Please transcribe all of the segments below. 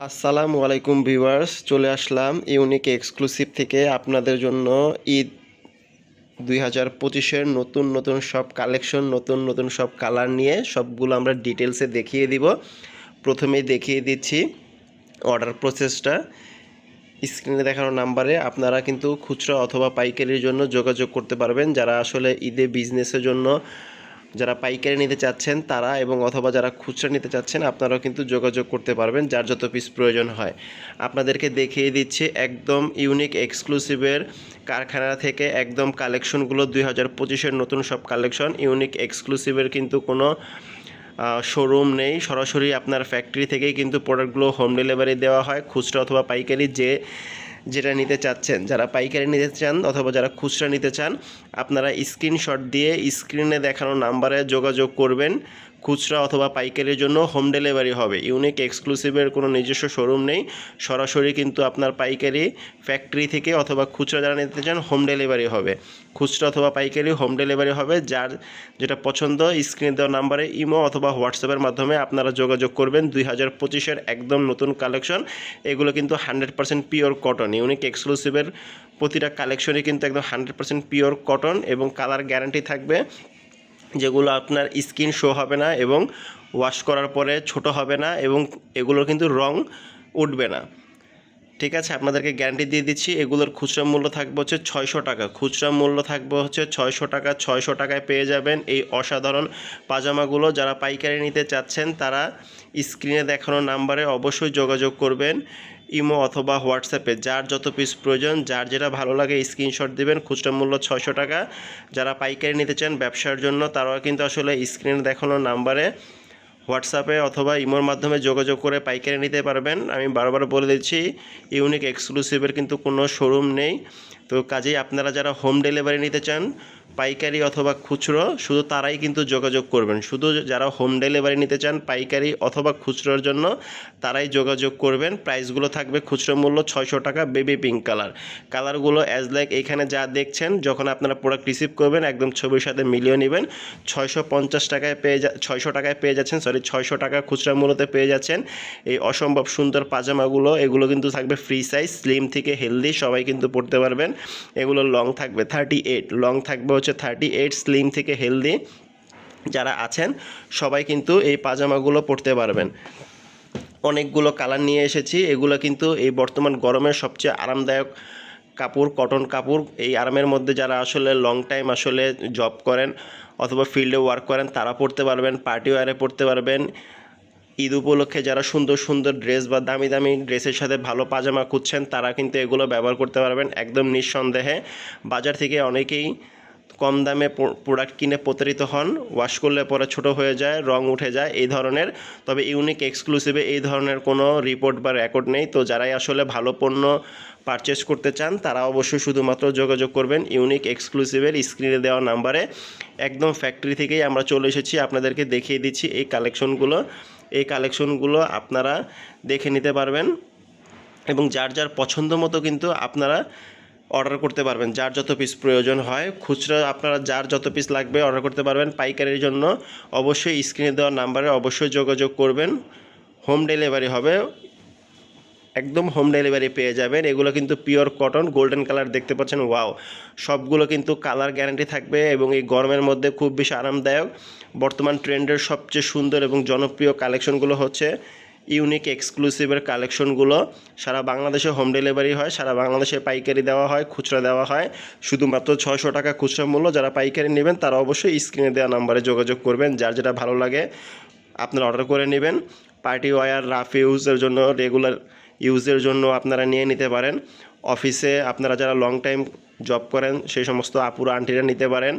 আসসালামু আলাইকুম ভিউয়ার্স, চলে আসলাম ইউনিক এক্সক্লুসিভ থেকে আপনাদের জন্য ঈদ দুই হাজার পঁচিশের নতুন নতুন সব কালেকশন, নতুন নতুন সব কালার নিয়ে সবগুলো আমরা ডিটেলসে দেখিয়ে দিব। প্রথমেই দেখিয়ে দিচ্ছি অর্ডার প্রসেসটা। স্ক্রিনে দেখানো নাম্বারে আপনারা কিন্তু খুচরা অথবা পাইকারির জন্য যোগাযোগ করতে পারবেন। যারা আসলে ঈদে বিজনেসের জন্য যারা পাইকারি নিতে চাচ্ছেন তারা এবং অথবা যারা খুচরা নিতে চাচ্ছেন, আপনারাও কিন্তু যোগাযোগ করতে পারবেন, যার যত পিস প্রয়োজন হয়। আপনাদেরকে দেখিয়ে দিচ্ছি একদম ইউনিক এক্সক্লুসিভের কারখানা থেকে একদম কালেকশনগুলো দুই হাজার পঁচিশের নতুন সব কালেকশন ইউনিক এক্সক্লুসিভের কিন্তু কোনো শোরুম নেই। সরাসরি আপনার ফ্যাক্টরি থেকেই কিন্তু প্রোডাক্টগুলো হোম ডেলিভারি দেওয়া হয়, খুচরা অথবা পাইকারি যে যেটা নিতে চাচ্ছেন, যারা পাইকারি নিতে চান অথবা যারা খুচরা নিতে চান, আপনারা স্ক্রিনশট দিয়ে স্ক্রিনে দেখানো নাম্বারে যোগাযোগ করবেন। খুচরা অথবা পাইকারির জন্য হোম ডেলিভারি হবে। ইউনিক, এক্সক্লুসিভের কোনো নিজস্ব শোরুম নেই। সরাসরি কিন্তু আপনার পাইকারি ফ্যাক্টরি থেকে অথবা খুচরা যারা নিতে চান, হোম ডেলিভারি হবে। খুচরা অথবা পাইকারি হোম ডেলিভারি হবে। যার যেটা পছন্দ, স্ক্রিনে দেওয়া নাম্বারে ইমো অথবা হোয়াটসঅ্যাপের মাধ্যমে আপনারা যোগাযোগ করবেন। দুই হাজার পঁচিশের একদম নতুন কালেকশন। এগুলো কিন্তু hundred percent pure cotton. Unique, এক্সক্লুসিভের প্রতিটা কালেকশনই কিন্তু একদম হান্ড্রেড পার্সেন্ট পিওর কটন এবং কালার গ্যারান্টি থাকবে। যেগুলো আপনার স্কিন শো হবে না এবং ওয়াশ করার পরে ছোট হবে না এবং এগুলোর কিন্তু রং উঠবে না। ঠিক আছে, আপনাদেরকে গ্যারান্টি দিয়ে দিচ্ছি, এগুলোর খুচরা মূল্য থাকবে হচ্ছে ছয়শো টাকা। খুচরা মূল্য থাকবে হচ্ছে ছয়শো টাকা, ছয়শো টাকায় পেয়ে যাবেন এই অসাধারণ পাজামাগুলো। যারা পাইকারি নিতে চাচ্ছেন, তারা স্ক্রিনে দেখানো নাম্বারে অবশ্যই যোগাযোগ করবেন। ইমো অথবা হোয়াটসঅ্যাপে। যার যত পিস প্রয়োজন, যার যেটা ভালো লাগে স্ক্রিনশট দেবেন, খুচরা মূল্য ছয়শো টাকা। যারা পাইকারি নিতে চান ব্যবসার জন্য, তারাও কিন্তু আসলে স্ক্রিনে দেখানো নাম্বারে হোয়াটসঅ্যাপে অথবা ইমোর মাধ্যমে যোগাযোগ করে পাইকারি নিতে পারবেন। আমি বারবার বলে দিচ্ছি ইউনিক এক্সক্লুসিভের কিন্তু কোনো শোরুম নেই। তো কাজেই আপনারা যারা হোম ডেলিভারি নিতে চান পাইকারি অথবা খুচরো, শুধু তারাই কিন্তু যোগাযোগ করবেন। শুধু যারা হোম ডেলিভারি নিতে চান পাইকারি অথবা খুচরোর জন্য, তারাই যোগাযোগ করবেন। প্রাইসগুলো থাকবে খুচরো মূল্য ছয়শো টাকা বেবি পিঙ্ক কালার কালারগুলো অ্যাজ লাইক এখানে যা দেখছেন, যখন আপনারা প্রোডাক্ট রিসিভ করবেন, একদম ছবির সাথে মিলিয়ে নেবেন। ছয়শো পঞ্চাশ টাকায় পেয়ে যা ছয়শো টাকায় পেয়ে যাচ্ছেন সরি ছয়শো টাকা খুচরা মূল্যতে পেয়ে যাচ্ছেন। এই অসম্ভব সুন্দর পাজামাগুলো এগুলো কিন্তু থাকবে ফ্রি সাইজ স্লিম থেকে হেলদি সবাই কিন্তু পড়তে পারবেন। এগুলো লং থাকবে থার্টি এইট লং থাকবে হচ্ছে থার্টি এইট স্লিম থেকে হেলদি যারা আছেন, সবাই কিন্তু এই পাজামাগুলো পরতে পারবেন। অনেকগুলো কালার নিয়ে এসেছি, এগুলো কিন্তু এই বর্তমান গরমের সবচেয়ে আরামদায়ক কাপড় কটন কাপড়। এই আরামের মধ্যে যারা আসলে লং টাইম আসলে জব করেন অথবা ফিল্ডে ওয়ার্ক করেন, তারা পড়তে পারবেন পার্টি ওয়ারে পড়তে পারবেন। ঈদ উপলক্ষে যারা সুন্দর সুন্দর ড্রেস বা দামি দামি ড্রেসের সাথে ভালো পাজামা খুঁজছেন, তারা কিন্তু এগুলো ব্যবহার করতে পারবেন একদম নিঃসন্দেহে। বাজার থেকে অনেকেই কম দামে প্রোডাক্ট কিনে প্রতারিত হন ওয়াশ করলে পরে ছোট হয়ে যায়, রং উঠে যায়, এই ধরনের। তবে ইউনিক এক্সক্লুসিভে এই ধরনের কোনো রিপোর্ট বা রেকর্ড নেই। তো যারাই আসলে ভালো পণ্য পারচেস করতে চান, তারা অবশ্যই শুধুমাত্র যোগাযোগ করবেন ইউনিক এক্সক্লুসিভের স্ক্রিনে দেওয়া নাম্বারে একদম ফ্যাক্টরি থেকেই আমরা চলে এসেছি, আপনাদেরকে দেখিয়ে দিচ্ছি এই কালেকশনগুলো এই কালেকশনগুলো আপনারা দেখে নিতে পারবেন। এবং যার যার পছন্দ মতো কিন্তু আপনারা অর্ডার করতে পারবেন। যার যত পিস প্রয়োজন হয়, খুচরা আপনারা যার যত পিস লাগবে অর্ডার করতে পারবেন। পাইকারির জন্য অবশ্যই স্ক্রিনে দেওয়া নাম্বারে অবশ্যই যোগাযোগ করবেন। হোম ডেলিভারি হবে। একদম হোম ডেলিভারি পেয়ে যাবেন। এগুলো কিন্তু পিওর কটন গোল্ডেন কালার দেখতে পাচ্ছেন। ওয়াও সবগুলো কিন্তু কালার গ্যারান্টি থাকবে এবং এই গরমের মধ্যে খুব বেশি আরামদায়ক। বর্তমান ট্রেন্ডের সবচেয়ে সুন্দর এবং জনপ্রিয় কালেকশনগুলো হচ্ছে ইউনিক এক্সক্লুসিভের কালেকশনগুলো সারা বাংলাদেশে হোম ডেলিভারি হয়, সারা বাংলাদেশে পাইকারি দেওয়া হয়, খুচরা দেওয়া হয়। শুধুমাত্র ছয়শো টাকা খুচরা মূল্য, যারা পাইকারি নেবেন তারা অবশ্যই স্ক্রিনে দেওয়া নাম্বারে যোগাযোগ করবেন, যার যেটা ভালো লাগে আপনারা অর্ডার করে নেবেন। পার্টি ওয়ার রাফ ইউজের জন্য রেগুলার ইউজের জন্য আপনারা নিয়ে নিতে পারেন। অফিসে আপনারা যারা লং টাইম জব করেন, সেই সমস্ত আপুরা আন্টিরা নিতে পারেন।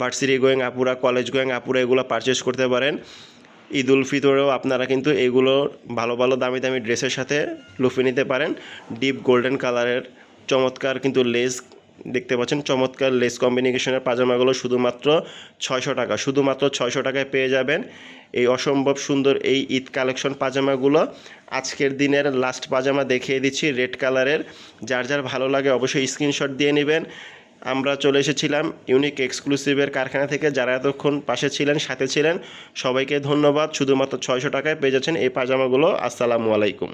ভার্সিটি গোয়িং আপুরা কলেজ গোয়িং আপুরা এগুলো পারচেস করতে পারেন। ঈদ উল ফিতরেও আপনারা কিন্তু এগুলো ভালো ভালো দামি দামি ড্রেসের সাথে লুফে নিতে পারেন। ডিপ গোল্ডেন কালারের চমৎকার কিন্তু লেস দেখতে পাচ্ছেন। চমৎকার লেস কম্বিনেশনের পাজামাগুলো শুধুমাত্র ছয়শো টাকা, শুধুমাত্র ছয়শো টাকায় পেয়ে যাবেন। এই অসম্ভব সুন্দর এই ঈদ কালেকশন পাজামাগুলো। আজকের দিনের লাস্ট পাজামা দেখিয়ে দিচ্ছি রেড কালারের যার যার ভালো লাগে অবশ্যই স্ক্রিনশট দিয়ে নেবেন। আমরা চলে এসেছিলাম ইউনিক এক্সক্লুসিভের কারখানা থেকে যারা এতক্ষণ পাশে ছিলেন, সাথে ছিলেন, সবাইকে ধন্যবাদ। শুধুমাত্র ছয়শো টাকায় পেয়ে যাচ্ছেন এই পাজামাগুলো। আসসালামু আলাইকুম।